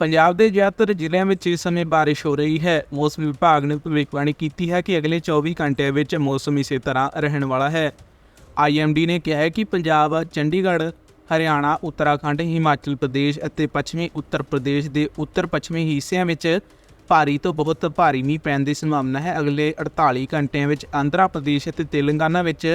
ਪੰਜਾਬ ਦੇ ਜ਼ਿਆਦਾਤਰ ਜ਼ਿਲ੍ਹਿਆਂ ਵਿੱਚ ਇਸ ਸਮੇਂ ਬਾਰਿਸ਼ ਹੋ ਰਹੀ ਹੈ। ਮੌਸਮ ਵਿਭਾਗ ਨੇ ਭਵਿੱਖਬਾਣੀ ਕੀਤੀ ਹੈ ਕਿ ਅਗਲੇ 24 ਘੰਟਿਆਂ ਵਿੱਚ ਮੌਸਮ ਇਸੇ ਤਰ੍ਹਾਂ ਰਹਿਣ ਵਾਲਾ ਹੈ। ਆਈਐਮਡੀ ਨੇ ਕਿਹਾ ਹੈ ਕਿ ਪੰਜਾਬ, ਚੰਡੀਗੜ੍ਹ, ਹਰਿਆਣਾ, ਉੱਤਰਾਖੰਡ, ਹਿਮਾਚਲ ਪ੍ਰਦੇਸ਼ ਅਤੇ ਪੱਛਮੀ ਉੱਤਰ ਪ੍ਰਦੇਸ਼ ਦੇ ਉੱਤਰ ਪੱਛਮੀ ਹਿੱਸਿਆਂ ਵਿੱਚ ਭਾਰੀ ਤੋਂ ਬਹੁਤ ਭਾਰੀ ਮੀਂਹ ਪੈਣ ਦੀ ਸੰਭਾਵਨਾ ਹੈ। ਅਗਲੇ 48 ਘੰਟਿਆਂ ਵਿੱਚ ਆਂਧਰਾ ਪ੍ਰਦੇਸ਼ ਅਤੇ ਤੇਲੰਗਾਨਾ ਵਿੱਚ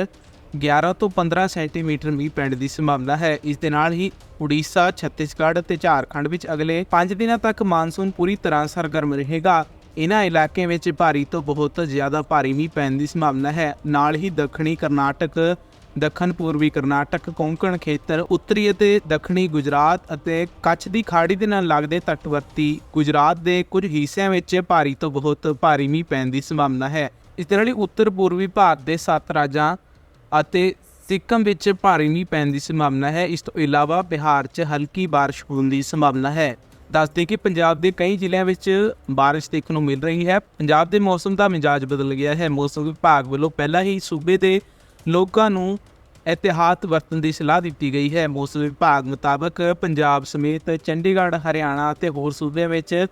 11 ਤੋਂ 15 ਸੈਂਟੀਮੀਟਰ ਮੀਂਹ ਪੈਣ ਦੀ ਸੰਭਾਵਨਾ ਹੈ। ਇਸ ਦੇ ਨਾਲ ਹੀ ਉੜੀਸਾ, ਛੱਤੀਸਗੜ੍ਹ ਅਤੇ ਝਾਰਖੰਡ ਵਿੱਚ ਅਗਲੇ 5 ਦਿਨਾਂ ਤੱਕ ਮਾਨਸੂਨ ਪੂਰੀ ਤਰ੍ਹਾਂ ਸਰਗਰਮ ਰਹੇਗਾ। ਇਹਨਾਂ ਇਲਾਕਿਆਂ ਵਿੱਚ ਭਾਰੀ ਤੋਂ ਬਹੁਤ ਜ਼ਿਆਦਾ ਭਾਰੀ ਮੀਂਹ ਪੈਣ ਦੀ ਸੰਭਾਵਨਾ ਹੈ। ਨਾਲ ਹੀ ਦੱਖਣੀ ਕਰਨਾਟਕ, ਦੱਖਣ ਪੂਰਬੀ ਕਰਨਾਟਕ, ਕੋਂਕਣ ਖੇਤਰ, ਉੱਤਰੀ ਅਤੇ ਦੱਖਣੀ ਗੁਜਰਾਤ ਅਤੇ ਕੱਛ ਦੀ ਖਾੜੀ ਦੇ ਨਾਲ ਲੱਗਦੇ ਤੱਟਵਰਤੀ ਗੁਜਰਾਤ ਦੇ ਕੁਝ ਹਿੱਸਿਆਂ ਵਿੱਚ ਭਾਰੀ ਤੋਂ ਬਹੁਤ ਭਾਰੀ ਮੀਂਹ ਪੈਣ ਦੀ ਸੰਭਾਵਨਾ ਹੈ। ਇਸ ਦੇ ਨਾਲ ਹੀ ਉੱਤਰ ਪੂਰਬੀ ਭਾਰਤ ਦੇ ਸੱਤ ਰਾਜਾਂ ਅਤੇ ਸਿੱਕਮ ਵਿੱਚ ਭਾਰੀ ਮੀਂਹ ਪੈਣ ਦੀ ਸੰਭਾਵਨਾ ਹੈ। ਇਸ ਤੋਂ ਇਲਾਵਾ ਬਿਹਾਰ 'ਚ ਹਲਕੀ ਬਾਰਿਸ਼ ਹੋਣ ਦੀ ਸੰਭਾਵਨਾ ਹੈ। ਦੱਸਦੇ ਕਿ ਪੰਜਾਬ ਦੇ ਕਈ ਜ਼ਿਲ੍ਹਿਆਂ ਵਿੱਚ ਬਾਰਿਸ਼ ਦੇਖਣ ਨੂੰ ਮਿਲ ਰਹੀ ਹੈ। ਪੰਜਾਬ ਦੇ ਮੌਸਮ ਦਾ ਮਿਜਾਜ ਬਦਲ ਗਿਆ ਹੈ। ਮੌਸਮ ਵਿਭਾਗ ਵੱਲੋਂ ਪਹਿਲਾਂ ਹੀ ਸੂਬੇ ਦੇ ਲੋਕਾਂ ਨੂੰ ਇਤਿਹਾਤ ਵਰਤਣ ਦੀ ਸਲਾਹ ਦਿੱਤੀ ਗਈ ਹੈ। ਮੌਸਮ ਵਿਭਾਗ ਮੁਤਾਬਕ ਪੰਜਾਬ ਸਮੇਤ ਚੰਡੀਗੜ੍ਹ, ਹਰਿਆਣਾ ਅਤੇ ਹੋਰ ਸੂਬਿਆਂ ਵਿੱਚ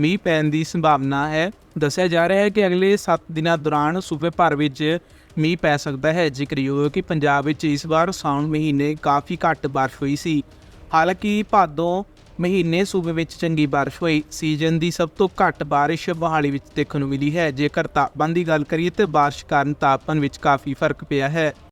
ਮੀਂਹ ਪੈਣ ਦੀ ਸੰਭਾਵਨਾ ਹੈ। ਦੱਸਿਆ ਜਾ ਰਿਹਾ ਹੈ ਕਿ ਅਗਲੇ 7 ਦਿਨਾਂ ਦੌਰਾਨ ਸੂਬੇ ਭਰ ਵਿੱਚ ਮੀਂਹ ਪੈ ਸਕਦਾ ਹੈ। ਜ਼ਿਕਰਯੋਗ ਹੈ ਕਿ ਪੰਜਾਬ ਵਿੱਚ ਇਸ ਵਾਰ ਸਾਉਣ ਮਹੀਨੇ ਕਾਫੀ ਘੱਟ ਬਾਰਿਸ਼ ਹੋਈ ਸੀ। ਹਾਲਾਂਕਿ ਭਾਦੋਂ ਮਹੀਨੇ ਸੂਬੇ ਵਿੱਚ ਚੰਗੀ ਬਾਰਿਸ਼ ਹੋਈ। ਸੀਜ਼ਨ ਦੀ ਸਭ ਤੋਂ ਘੱਟ ਬਾਰਿਸ਼ ਮੋਹਾਲੀ ਵਿੱਚ ਦੇਖਣ ਨੂੰ ਮਿਲੀ ਹੈ। ਜੇਕਰ ਤਾਪਮਾਨ ਦੀ ਗੱਲ ਕਰੀਏ ਤਾਂ ਬਾਰਿਸ਼ ਕਾਰਨ ਤਾਪਮਾਨ ਵਿੱਚ ਕਾਫੀ ਫ਼ਰਕ ਪਿਆ ਹੈ।